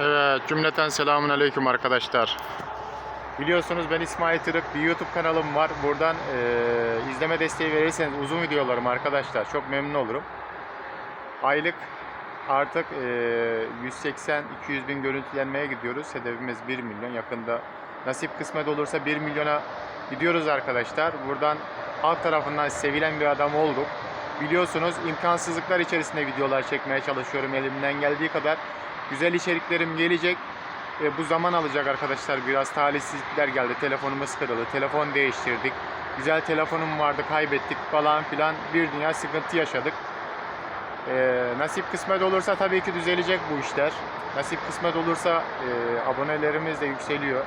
Evet, cümleten selamun aleyküm arkadaşlar. Biliyorsunuz ben İsmail Tırık, bir YouTube kanalım var. Buradan eee, izleme desteği verirseniz uzun videolarım arkadaşlar çok memnun olurum. Aylık artık eee 180-200 bin görüntülenmeye gidiyoruz. Hedefimiz 1 milyon. Yakında nasip kısmet olursa 1 milyona gidiyoruz arkadaşlar. Buradan halk tarafından sevilen bir adam olduk. Biliyorsunuz imkansızlıklar içerisinde videolar çekmeye çalışıyorum elimden geldiği kadar. Güzel içeriklerim gelecek. E, bu zaman alacak arkadaşlar. Biraz talihsizlikler geldi. Telefonumuz kırıldı. Telefon değiştirdik. Güzel telefonum vardı kaybettik falan filan. Bir dünya sıkıntı yaşadık. E, nasip kısmet olursa tabii ki düzelecek bu işler. Nasip kısmet olursa e, abonelerimiz de yükseliyor.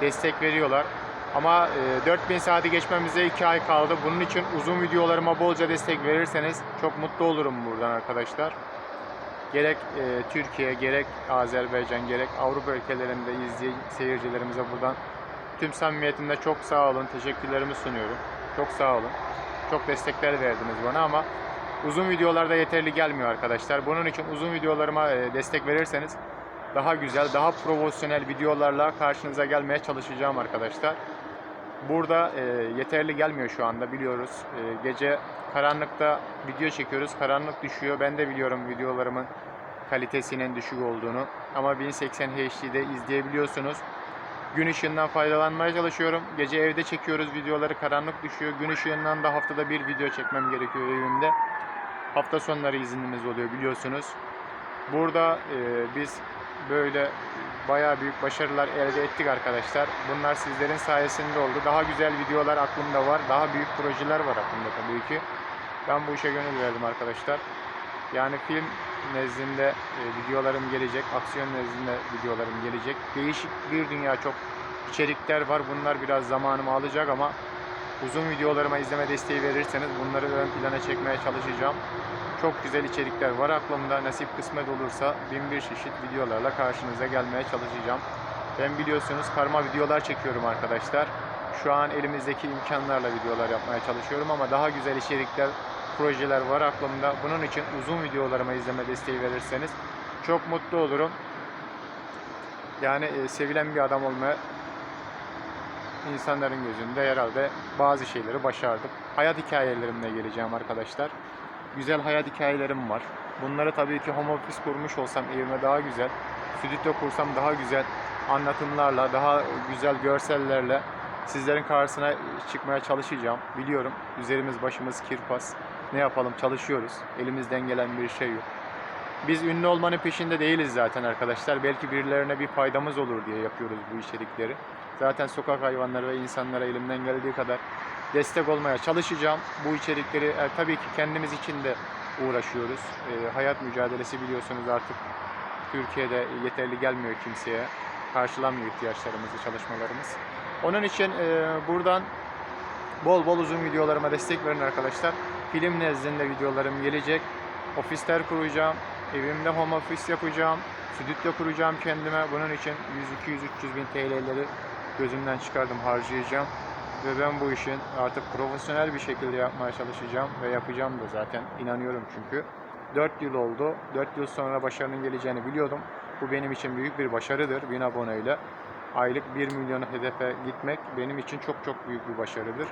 Destek veriyorlar. Ama e, 4000 saati geçmemize 2 ay kaldı. Bunun için uzun videolarıma bolca destek verirseniz çok mutlu olurum buradan arkadaşlar. Gerek e, Türkiye, gerek Azerbaycan, gerek Avrupa ülkelerinde izleyen seyircilerimize buradan tüm samimiyetimle çok sağ olun, teşekkürlerimi sunuyorum. Çok sağ olun. Çok destekler verdiniz bana ama uzun videolarda yeterli gelmiyor arkadaşlar. Bunun için uzun videolarıma e, destek verirseniz daha güzel, daha profesyonel videolarla karşınıza gelmeye çalışacağım arkadaşlar. Burada e, yeterli gelmiyor şu anda biliyoruz. E, gece karanlıkta video çekiyoruz. Karanlık düşüyor. Ben de biliyorum videolarımın kalitesinin düşük olduğunu. Ama 1080 HD'de izleyebiliyorsunuz. Gün ışığından faydalanmaya çalışıyorum. Gece evde çekiyoruz videoları. Karanlık düşüyor. Gün ışığından da haftada bir video çekmem gerekiyor evimde. Hafta sonları iznimiz oluyor biliyorsunuz. Burada e, biz böyle bayağı büyük başarılar elde ettik arkadaşlar. Bunlar sizlerin sayesinde oldu. Daha güzel videolar aklımda var. Daha büyük projeler var aklımda tabii ki. Ben bu işe gönül verdim arkadaşlar. Yani film nezdinde e, videolarım gelecek. Aksiyon nezdinde videolarım gelecek. Değişik bir dünya çok içerikler var. Bunlar biraz zamanımı alacak ama uzun videolarıma izleme desteği verirseniz bunları ön plana çekmeye çalışacağım. Çok güzel içerikler var aklımda. Nasip kısmet olursa bin bir çeşit videolarla karşınıza gelmeye çalışacağım. Ben biliyorsunuz karma videolar çekiyorum arkadaşlar. Şu an elimizdeki imkanlarla videolar yapmaya çalışıyorum ama daha güzel içerikler, projeler var aklımda. Bunun için uzun videolarıma izleme desteği verirseniz çok mutlu olurum. Yani e, sevilen bir adam olmaya insanların gözünde herhalde bazı şeyleri başardım. Hayat hikayelerimle geleceğim arkadaşlar. Güzel hayat hikayelerim var. Bunları tabii ki home office kurmuş olsam evime daha güzel, stüdyo kursam daha güzel anlatımlarla, daha güzel görsellerle sizlerin karşısına çıkmaya çalışacağım. Biliyorum üzerimiz başımız kirpas. Ne yapalım çalışıyoruz. Elimizden gelen bir şey yok. Biz ünlü olmanın peşinde değiliz zaten arkadaşlar. Belki birilerine bir faydamız olur diye yapıyoruz bu içerikleri. Zaten sokak hayvanları ve insanlara elimden geldiği kadar destek olmaya çalışacağım. Bu içerikleri e, tabii ki kendimiz için de uğraşıyoruz. E, hayat mücadelesi biliyorsunuz artık Türkiye'de yeterli gelmiyor kimseye. Karşılamıyor ihtiyaçlarımızı, çalışmalarımız. Onun için e, buradan bol bol uzun videolarıma destek verin arkadaşlar. Film nezdinde videolarım gelecek. Ofisler kuracağım. Evimde home office yapacağım. Stüdyo kuracağım kendime. Bunun için 100, 200, 300 bin TL'leri gözümden çıkardım harcayacağım. Ve ben bu işin artık profesyonel bir şekilde yapmaya çalışacağım ve yapacağım da zaten. inanıyorum çünkü. 4 yıl oldu. 4 yıl sonra başarının geleceğini biliyordum. Bu benim için büyük bir başarıdır 1000 aboneyle. Aylık 1 milyonu hedefe gitmek benim için çok çok büyük bir başarıdır.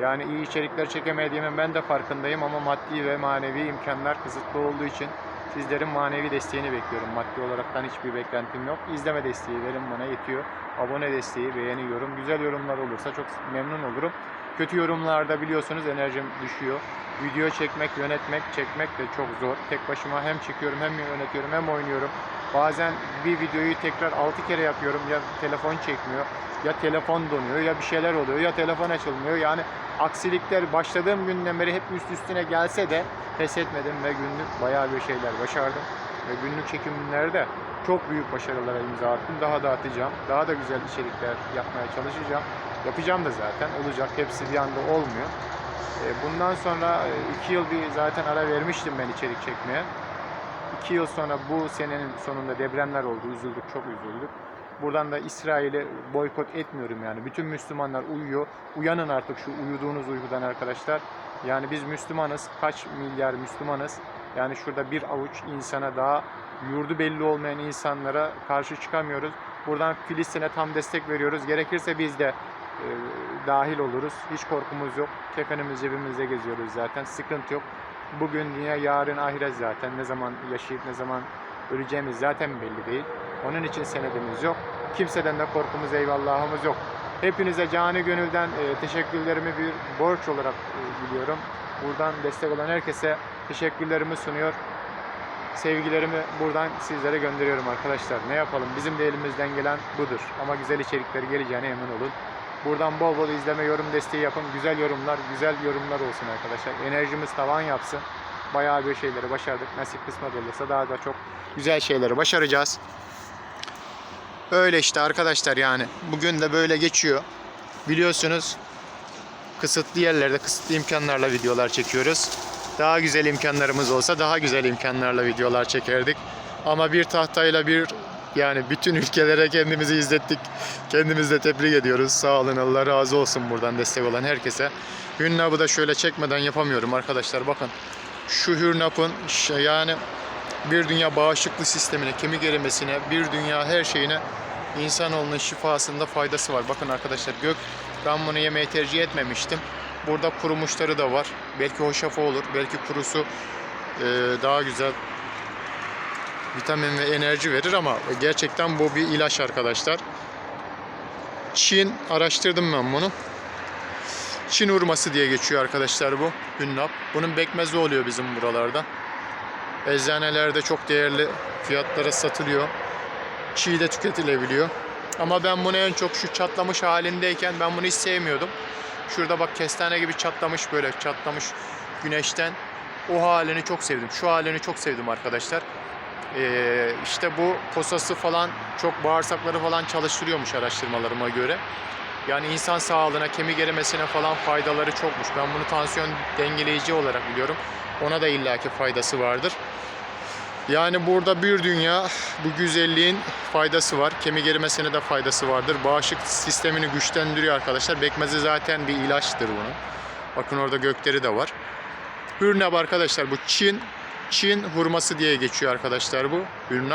Yani iyi içerikler çekemediğimin ben de farkındayım ama maddi ve manevi imkanlar kısıtlı olduğu için sizlerin manevi desteğini bekliyorum. Maddi olaraktan hiçbir beklentim yok. İzleme desteği verin bana yetiyor. Abone desteği, beğeni, yorum. Güzel yorumlar olursa çok memnun olurum. Kötü yorumlarda biliyorsunuz enerjim düşüyor. Video çekmek, yönetmek, çekmek de çok zor. Tek başıma hem çekiyorum hem yönetiyorum hem oynuyorum. Bazen bir videoyu tekrar 6 kere yapıyorum. Ya telefon çekmiyor, ya telefon donuyor, ya bir şeyler oluyor, ya telefon açılmıyor. Yani aksilikler başladığım günden beri hep üst üstüne gelse de pes etmedim ve günlük bayağı bir şeyler başardım. Ve günlük çekimlerde çok büyük başarılara imza attım. Daha da atacağım. Daha da güzel içerikler yapmaya çalışacağım. Yapacağım da zaten. Olacak. Hepsi bir anda olmuyor. E, Bundan sonra 2 yıl bir zaten ara vermiştim ben içerik çekmeye. 2 yıl sonra bu senenin sonunda depremler oldu. Üzüldük, çok üzüldük. Buradan da İsrail'i boykot etmiyorum yani. Bütün Müslümanlar uyuyor. Uyanın artık şu uyuduğunuz uykudan arkadaşlar. Yani biz Müslümanız. Kaç milyar Müslümanız. Yani şurada bir avuç insana daha yurdu belli olmayan insanlara karşı çıkamıyoruz. Buradan Filistin'e tam destek veriyoruz. Gerekirse biz de e, dahil oluruz. Hiç korkumuz yok. Kefenimiz cebimizde geziyoruz zaten. Sıkıntı yok. Bugün dünya, yarın ahiret zaten. Ne zaman yaşayıp ne zaman öleceğimiz zaten belli değil. Onun için senedimiz yok. Kimseden de korkumuz, eyvallahımız yok. Hepinize cani gönülden e, teşekkürlerimi bir borç olarak e, biliyorum. Buradan destek olan herkese teşekkürlerimi sunuyor. Sevgilerimi buradan sizlere gönderiyorum arkadaşlar. Ne yapalım? Bizim de elimizden gelen budur. Ama güzel içerikleri geleceğine emin olun. Buradan bol bol izleme, yorum desteği yapın. Güzel yorumlar, güzel yorumlar olsun arkadaşlar. Enerjimiz tavan yapsın. Bayağı bir şeyleri başardık. Nasip kısmet olursa daha da çok güzel şeyleri başaracağız. Öyle işte arkadaşlar yani. Bugün de böyle geçiyor. Biliyorsunuz kısıtlı yerlerde kısıtlı imkanlarla videolar çekiyoruz. Daha güzel imkanlarımız olsa daha güzel imkanlarla videolar çekerdik. Ama bir tahtayla bir yani bütün ülkelere kendimizi izlettik. Kendimizi de tebrik ediyoruz. Sağ olun Allah razı olsun buradan destek olan herkese. Hünnap'ı da şöyle çekmeden yapamıyorum arkadaşlar. Bakın şu Hürnap'ın şey yani bir dünya bağışıklık sistemine, kemik erimesine, bir dünya her şeyine insanoğlunun şifasında faydası var. Bakın arkadaşlar gök ben bunu yemeyi tercih etmemiştim. Burada kurumuşları da var. Belki hoşafa olur, belki kurusu e, daha güzel vitamin ve enerji verir ama gerçekten bu bir ilaç arkadaşlar. Çin araştırdım ben bunu. Çin hurması diye geçiyor arkadaşlar bu hünnap. Bunun bekmezi oluyor bizim buralarda. Eczanelerde çok değerli fiyatlara satılıyor. Çiğ de tüketilebiliyor. Ama ben bunu en çok şu çatlamış halindeyken ben bunu hiç sevmiyordum. Şurada bak kestane gibi çatlamış böyle çatlamış güneşten. O halini çok sevdim. Şu halini çok sevdim arkadaşlar. Ee, işte bu posası falan çok bağırsakları falan çalıştırıyormuş araştırmalarıma göre. Yani insan sağlığına, kemik erimesine falan faydaları çokmuş. Ben bunu tansiyon dengeleyici olarak biliyorum. Ona da illaki faydası vardır. Yani burada bir dünya bu güzelliğin faydası var. Kemik erimesine de faydası vardır. Bağışıklık sistemini güçlendiriyor arkadaşlar. Bekmezi zaten bir ilaçtır bunun. Bakın orada gökleri de var. Hürnab arkadaşlar bu Çin Çin hurması diye geçiyor arkadaşlar bu. Hürnab.